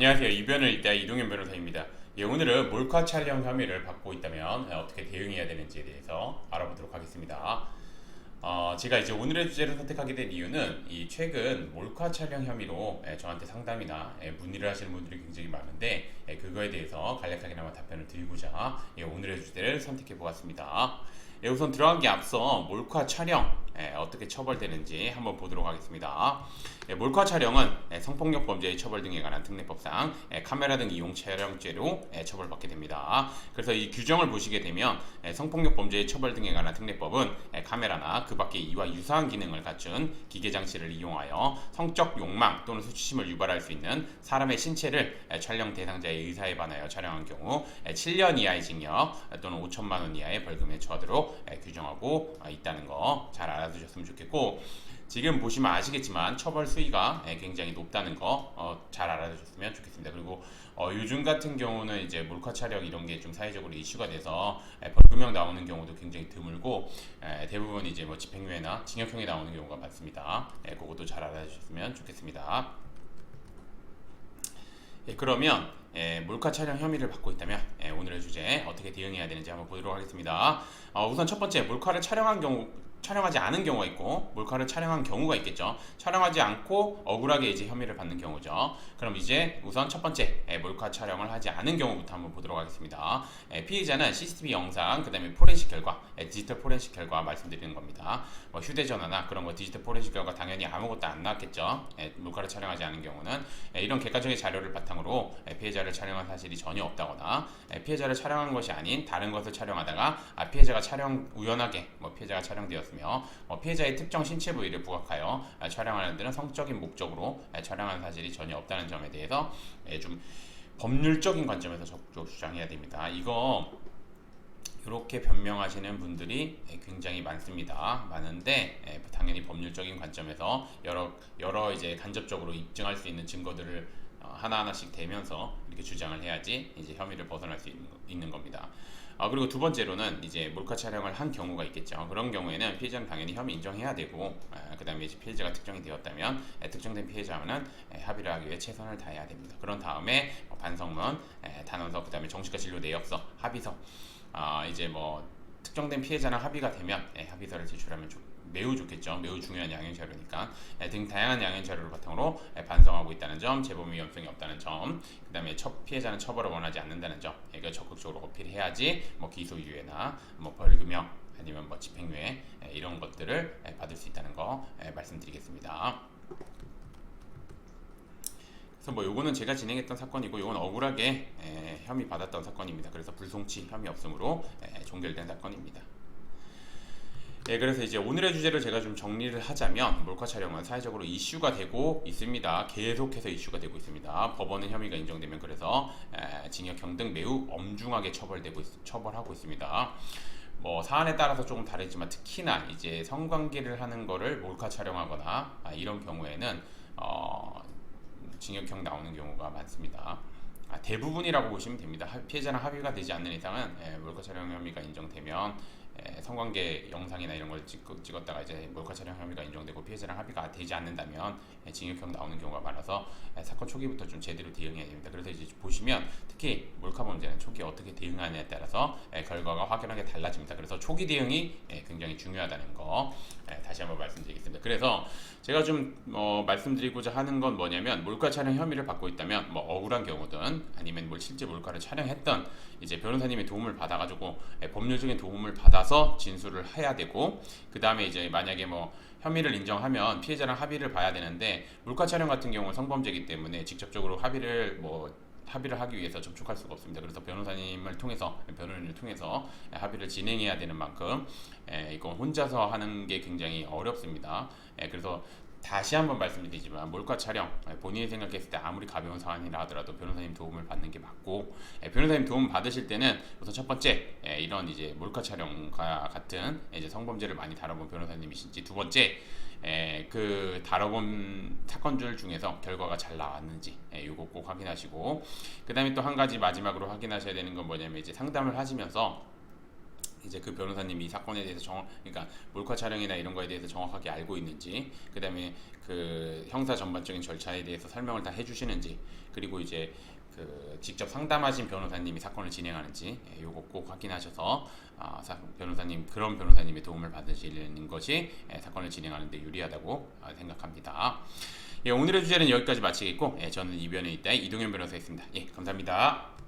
안녕하세요. 이변을 이다 이동현 변호사입니다. 예, 오늘은 몰카 촬영 혐의를 받고 있다면 예, 어떻게 대응해야 되는지에 대해서 알아보도록 하겠습니다. 어, 제가 이제 오늘의 주제를 선택하게 된 이유는 이 최근 몰카 촬영 혐의로 예, 저한테 상담이나 예, 문의를 하시는 분들이 굉장히 많은데 예, 그거에 대해서 간략하게나마 답변을 드리고자 예, 오늘의 주제를 선택해 보았습니다. 예, 우선 들어가기 앞서 몰카 촬영 예, 어떻게 처벌되는지 한번 보도록 하겠습니다. 예, 몰카 촬영은 예, 성폭력 범죄의 처벌 등에 관한 특례법상 예, 카메라 등 이용 촬영죄로 예, 처벌받게 됩니다. 그래서 이 규정을 보시게 되면 예, 성폭력 범죄의 처벌 등에 관한 특례법은 예, 카메라나 그 밖에 이와 유사한 기능을 갖춘 기계 장치를 이용하여 성적 욕망 또는 수치심을 유발할 수 있는 사람의 신체를 예, 촬영 대상자의 의사에 반하여 촬영한 경우 예, 7년 이하의 징역 예, 또는 5천만 원 이하의 벌금에 처하도록 예, 규정하고 어, 있다는 거 잘 알아두셨으면 좋겠고 지금 보시면 아시겠지만 처벌 수위가 예, 굉장히 높다는 거 잘 알아두셨으면 좋겠습니다. 그리고 어, 요즘 같은 경우는 이제 몰카 촬영 이런 게 좀 사회적으로 이슈가 돼서 예, 벌금형 나오는 경우도 굉장히 드물고 예, 대부분 이제 뭐 집행유예나 징역형이 나오는 경우가 많습니다. 예, 그것도 잘 알아주셨으면 좋겠습니다. 예, 그러면 예, 몰카 촬영 혐의를 받고 있다면 예, 오늘의 주제 어떻게 대응해야 되는지 한번 보도록 하겠습니다. 어, 우선 첫 번째 몰카를 촬영한 경우 촬영하지 않은 경우가 있고 몰카를 촬영한 경우가 있겠죠. 촬영하지 않고 억울하게 이제 혐의를 받는 경우죠. 그럼 이제 우선 첫 번째 예, 몰카 촬영을 하지 않은 경우부터 한번 보도록 하겠습니다. 예, 피해자는 CCTV 영상, 그 다음에 포렌식 결과, 예, 디지털 포렌식 결과 말씀드리는 겁니다. 뭐 휴대전화나 그런 거 디지털 포렌식 결과 당연히 아무것도 안 나왔겠죠. 예, 몰카를 촬영하지 않은 경우는 예, 이런 객관적인 자료를 바탕으로 예, 피해자를 촬영한 사실이 전혀 없다거나 예, 피해자를 촬영한 것이 아닌 다른 것을 촬영하다가 아, 피해자가 촬영 우연하게 뭐 피해자가 촬영되었 으며 뭐 피해자의 특정 신체 부위를 부각하여 아, 촬영하는 데는 성적인 목적으로 아, 촬영한 사실이 전혀 없다는 점에 대해서 예, 좀 법률적인 관점에서 적극적으로 주장해야 됩니다. 이거 이렇게 변명하시는 분들이 예, 굉장히 많습니다. 많은데 예, 당연히 법률적인 관점에서 여러 여러 이제 간접적으로 입증할 수 있는 증거들을 어, 하나하나씩 대면서 이렇게 주장을 해야지 이제 혐의를 벗어날 수 있는, 있는 겁니다. 아, 그리고 두 번째로는 이제 몰카 촬영을 한 경우가 있겠죠. 그런 경우에는 피해자는 당연히 혐의 인정해야 되고, 아, 그 다음에 이제 피해자가 특정이 되었다면 에, 특정된 피해자와는 에, 합의를 하기 위해 최선을 다해야 됩니다. 그런 다음에 어, 반성문, 에, 단원서, 그 다음에 정식과 진료 내역서, 합의서, 아, 이제 뭐 특정된 피해자랑 합의가 되면 예, 합의서를 제출하면 좋, 매우 좋겠죠. 매우 중요한 양형 자료니까 예, 등 다양한 양형 자료를 바탕으로 예, 반성하고 있다는 점, 재범 위험성이 없다는 점, 그 다음에 첫 피해자는 처벌을 원하지 않는다는 점, 예, 이거 적극적으로 어필해야지 뭐 기소유예나 뭐 벌금형 아니면 뭐 집행유예 예, 이런 것들을 예, 받을 수 있다는 거 예, 말씀드리겠습니다. 그래서 뭐 요거는 제가 진행했던 사건이고 요건 억울하게 에, 혐의 받았던 사건입니다. 그래서 불송치 혐의 없음으로 에, 종결된 사건입니다. 예, 그래서 이제 오늘의 주제를 제가 좀 정리를 하자면 몰카 촬영은 사회적으로 이슈가 되고 있습니다. 계속해서 이슈가 되고 있습니다. 법원은 혐의가 인정되면 그래서 에, 징역형 등 매우 엄중하게 처벌되고 있, 처벌하고 있습니다. 뭐 사안에 따라서 조금 다르지만 특히나 이제 성관계를 하는 거를 몰카 촬영하거나 아, 이런 경우에는 어, 징역형 나오는 경우가 많습니다. 아, 대부분이라고 보시면 됩니다. 하- 피해자랑 합의가 되지 않는 이상은 예, 몰카 촬영 혐의가 인정되면 예, 성관계 영상이나 이런 걸 찍, 찍었다가 이제 몰카 촬영 혐의가 인정되고 피해자랑 합의가 되지 않는다면 예, 징역형 나오는 경우가 많아서 예, 사건 초기부터 좀 제대로 대응해야 됩니다. 그래서 이제 보시면 특히 몰카 범죄는 초기에 어떻게 대응하느냐에 따라서 예, 결과가 확연하게 달라집니다. 그래서 초기 대응이 예, 굉장히 중요하다는 거 예, 다시 한번 말씀드리겠습니다. 그래서 제가 좀 어, 말씀드리고자 하는 건 뭐냐면 몰카 촬영 혐의를 받고 있다면 뭐 억울한 경우든 아니면 뭐 실제 몰카를 촬영했던 이제 변호사님의 도움을 받아가지고 예, 법률적인 도움을 받아서 진술을 해야 되고 그 다음에 이제 만약에 뭐 혐의를 인정하면 피해자랑 합의를 봐야 되는데 몰카 촬영 같은 경우는 성범죄이기 때문에 직접적으로 합의를 뭐 합의를 하기 위해서 접촉할 수가 없습니다. 그래서 변호사님을 통해서 변호인을 통해서 합의를 진행해야 되는 만큼 에, 이건 혼자서 하는 게 굉장히 어렵습니다. 에, 그래서 다시 한번 말씀드리지만 몰카 촬영 에, 본인이 생각했을 때 아무리 가벼운 사안이라 하더라도 변호사님 도움을 받는 게 맞고 에, 변호사님 도움 받으실 때는 우선 첫 번째 에, 이런 이제 몰카 촬영과 같은 이제 성범죄를 많이 다뤄본 변호사님이신지 두 번째 에, 그 다뤄본 사건들 중에서 결과가 잘 나왔는지 에, 요거 꼭 확인하시고 그 다음에 또 한 가지 마지막으로 확인하셔야 되는 건 뭐냐면 이제 상담을 하시면서 이제 그 변호사님이 이 사건에 대해서 정 그러니까 몰카 촬영이나 이런 거에 대해서 정확하게 알고 있는지 그다음에 그 형사 전반적인 절차에 대해서 설명을 다 해주시는지 그리고 이제 그 직접 상담하신 변호사님이 사건을 진행하는지 예, 요거 꼭 확인하셔서 아, 사- 변호사님 그런 변호사님의 도움을 받으시는 것이 예, 사건을 진행하는데 유리하다고 아, 생각합니다. 예, 오늘의 주제는 여기까지 마치겠고 예, 저는 이변에 있다 이동현 변호사였습니다. 예, 감사합니다.